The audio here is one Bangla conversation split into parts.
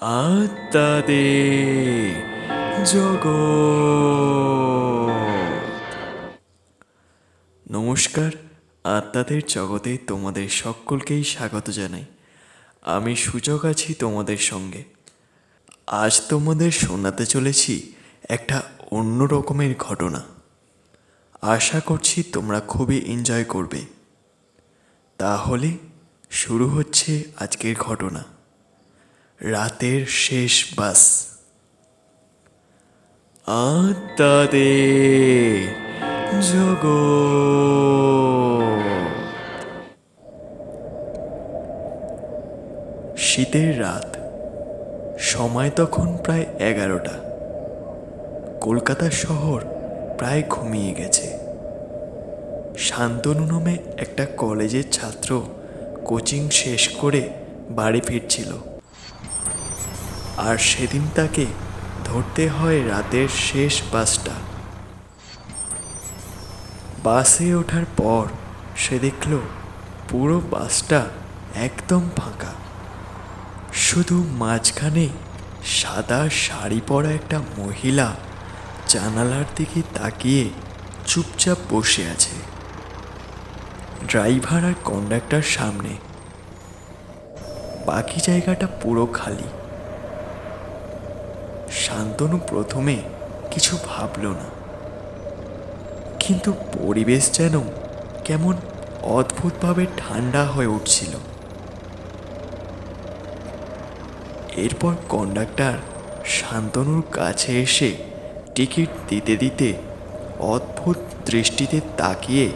আত্মাদের জগৎ। নমস্কার, আত্মাদের জগতে তোমাদের সকলকেই স্বাগত জানাই। আমি সুযোগ আছি তোমাদের সঙ্গে। আজ তোমাদের শোনাতে চলেছি একটা অন্য রকমের ঘটনা। আশা করছি তোমরা খুবই এনজয় করবে। তাহলে শুরু হচ্ছে আজকের ঘটনা। রাতের শেষ বাস। আত্মাদের জগৎ। শীতের রাত, সময় তখন প্রায় এগারোটা। কলকাতা শহর প্রায় ঘুমিয়ে গেছে। শান্তনু নামে একটা কলেজের ছাত্র কোচিং শেষ করে বাড়ি ফিরছিল। আর সেদিন তাকে ধরতে হয় রাতের শেষ বাসটা। বাসে ওঠার পর সে দেখল পুরো বাসটা একদম ফাঁকা। শুধু মাঝখানে সাদা শাড়ি পরা একটা মহিলা জানালার দিকে তাকিয়ে চুপচাপ বসে আছে। ড্রাইভার আর কন্ডাক্টর সামনে। বাকি জায়গাটা পুরো খালি। শান্তনু প্রথমে কিছু ভাবল না। কিন্তু পরিবেশ যেন কেমন অদ্ভুতভাবে ঠান্ডা হয়ে উঠছিল। এরপর কন্ডাক্টর শান্তনুর কাছে এসে টিকিট দিতে দিতে অদ্ভুত দৃষ্টিতে তাকিয়ে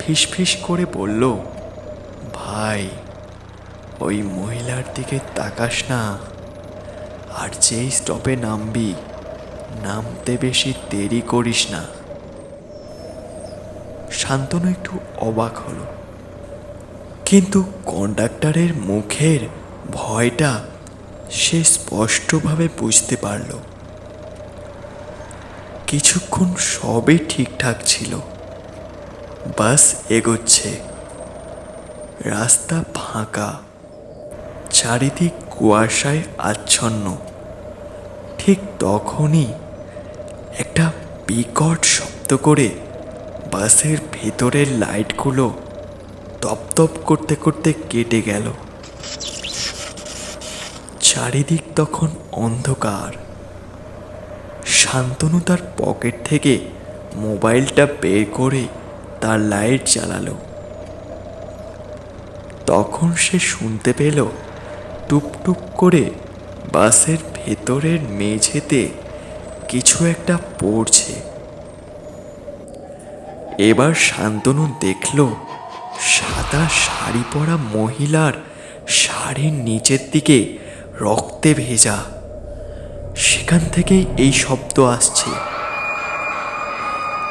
ফিসফিস করে বলল, ভাই, ওই মহিলার দিকে তাকাস না। আর যেই স্টপে নামবি, নামতে বেশি দেরি করিস না। শান্তনু একটু অবাক হলো। কিন্তু কন্ডাক্টরের মুখের ভয়টা সে স্পষ্টভাবে বুঝতে পারল। কিছুক্ষণ সবই ঠিকঠাক ছিল। বাস এগোচ্ছে। রাস্তা ফাঁকা। চারিদিক কুয়াশায় আচ্ছন্ন। ঠিক তখনই একটা বিকট শব্দ করে বাসের ভেতরের লাইটগুলো তপতপ করতে করতে কেটে গেল। চারিদিক তখন অন্ধকার। শান্তনু তার পকেট থেকে মোবাইলটা বের করে তার লাইট জ্বালালো। তখন সে শুনতে পেল টুপটুপ করে বাসের ভেতরের মেঝেতে কিছু একটা পড়ছে। এবার শান্তনু দেখল, সাদা শাড়ি পরা মহিলার শাড়ির নিচের দিকে রক্তে ভেজা। সেখান থেকেই এই শব্দ আসছে।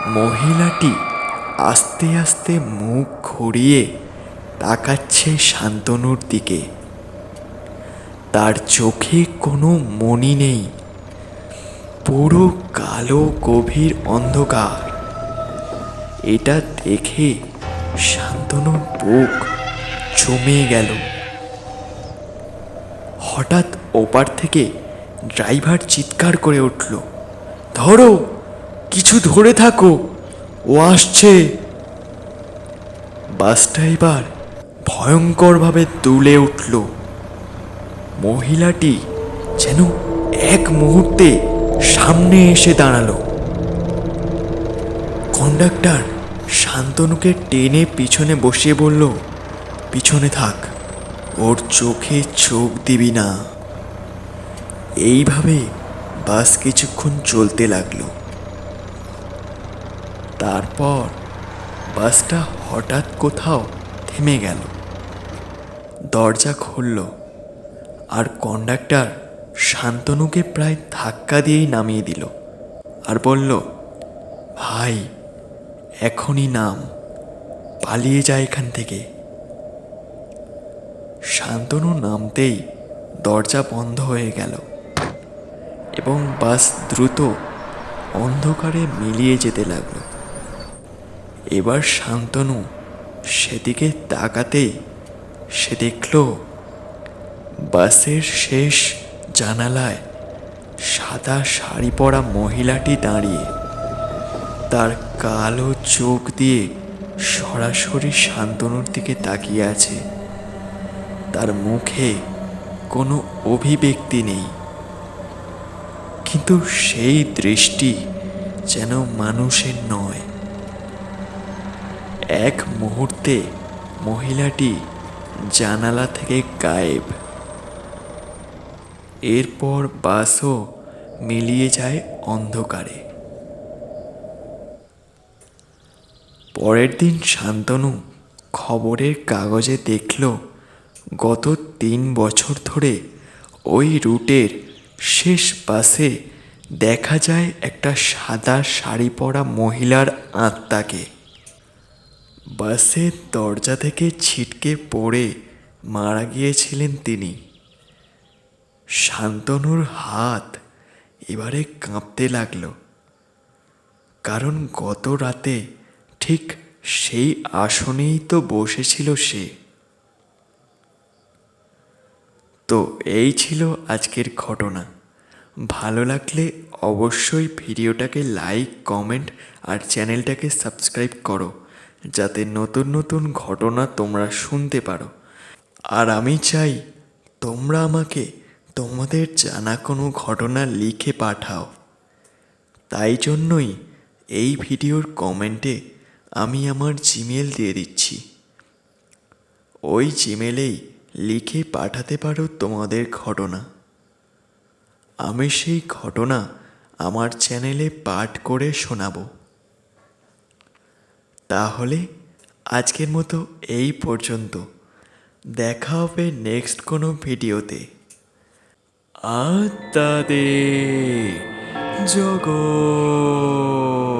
মহিলাটি আস্তে আস্তে মুখ ঘুরিয়ে তাকাচ্ছে শান্তনুর দিকে। তার চোখে কোনো মনি নেই। পুরো কালো গভীর অন্ধকার। এটা দেখে শান্তনুর বুক জমে গেল। হঠাৎ ওপার থেকে ড্রাইভার চিৎকার করে উঠল, ধরো, কিছু ধরে থাকো, ও আসছে। বাসটা এবার ভয়ঙ্করভাবে দুলে উঠল। মহিলাটি যেন এক মুহূর্তে সামনে এসে দাঁড়াল। কন্ডাক্টর শান্তনুকে টেনে পিছনে বসিয়ে বলল, পিছনে থাক, ওর চোখে চোখ দিবি না। এইভাবে বাস কিছুক্ষণ চলতে লাগল। তারপর বাসটা হঠাৎ কোথাও থেমে গেল। দরজা খুলল। আর কন্ডাক্টর শান্তনুকে প্রায় ধাক্কা দিয়েই নামিয়ে দিল আর বলল, ভাই, এখনই নাম। পালিয়ে যায় এখান থেকে। শান্তনু নামতেই দরজা বন্ধ হয়ে গেল এবং বাস দ্রুত অন্ধকারে মিলিয়ে যেতে লাগল। এবার শান্তনু সেদিকে তাকাতেই সে দেখল বাসের শেষ জানালায় সাদা শাড়ি পরা মহিলাটি দাঁড়িয়ে। তার কালো চোখ দিয়ে সরাসরি শান্তনুর দিকে তাকিয়ে আছে। তার মুখে কোনো অভিব্যক্তি নেই। কিন্তু সেই দৃষ্টি যেন মানুষের নয়। এক মুহূর্তে মহিলাটি জানালা থেকে গায়েব। এরপর বাসও মিলিয়ে যায় অন্ধকারে। পরের দিন শান্তনু খবরের কাগজে দেখল, গত তিন বছর ধরে ওই রুটের শেষ বাসে দেখা যায় একটা সাদা শাড়ি পরা মহিলার আত্মাকে। বাসের দরজা থেকে ছিটকে পড়ে মারা গিয়েছিলেন তিনি। শান্তনুর হাত এবারে কাঁপতে লাগল। কারণ গত রাতে ঠিক সেই আসনেই তো বসেছিল সে। তো এই ছিল আজকের ঘটনা। ভালো লাগলে অবশ্যই ভিডিওটাকে লাইক, কমেন্ট আর চ্যানেলটাকে সাবস্ক্রাইব করো, যাতে নতুন নতুন ঘটনা তোমরা শুনতে পারো। আর আমি চাই তোমরা আমাকে তোমাদের জানা কোনো ঘটনা লিখে পাঠাও। তাই জন্যই এই ভিডিওর কমেন্টে আমি আমার জিমেল দিয়ে দিচ্ছি। ওই জিমেলেই লিখে পাঠাতে পারো তোমাদের ঘটনা। আমি সেই ঘটনা আমার চ্যানেলে পাঠ করে শোনাবো। তাহলে আজকের মতো এই পর্যন্ত। দেখা হবে নেক্সট কোনো ভিডিওতে। আত্মাদে জগৎ।